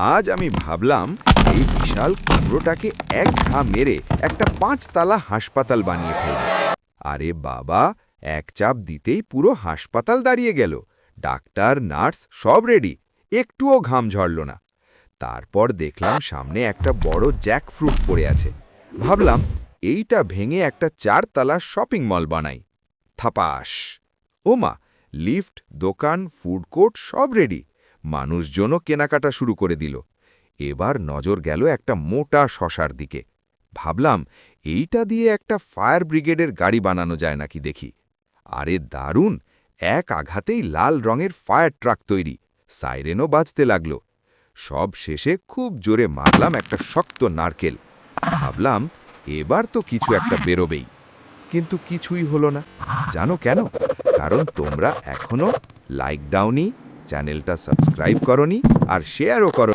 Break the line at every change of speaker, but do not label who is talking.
আজ আমি ভাবলাম এই বিশাল কুমড়োটাকে এক ঘা মেরে একটা পাঁচতলা হাসপাতাল বানিয়ে ফেলব। আরে বাবা, এক চাপ দিতেই পুরো হাসপাতাল দাঁড়িয়ে গেল। ডাক্তার, নার্স সব রেডি। একটুও ঘাম ঝরল না। তারপর দেখলাম সামনে একটা বড় জ্যাক ফ্রুট পড়ে আছে। ভাবলাম এইটা ভেঙে একটা চারতলা শপিং মল বানাই। থাপাস। ওমা, লিফট, দোকান, ফুড কোর্ট সব রেডি। মানুষজনও কেনাকাটা শুরু করে দিল। এবার নজর গেল একটা মোটা শশার দিকে। ভাবলাম, এইটা দিয়ে একটা ফায়ার ব্রিগেডের গাড়ি বানানো যায় নাকি দেখি। আরে দারুণ! এক আঘাতেই লাল রঙের ফায়ার ট্রাক তৈরি। সাইরেনও বাজতে লাগল। সব শেষে খুব জোরে মারলাম একটা শক্ত নারকেল। ভাবলাম, এবার তো কিছু একটা বেরোবেই। কিন্তু কিছুই হলো না। জানো কেন? কারণ তোমরা এখনও লাইক চ্যানেলটা সাবস্ক্রাইব করনি আর শেয়ারও করো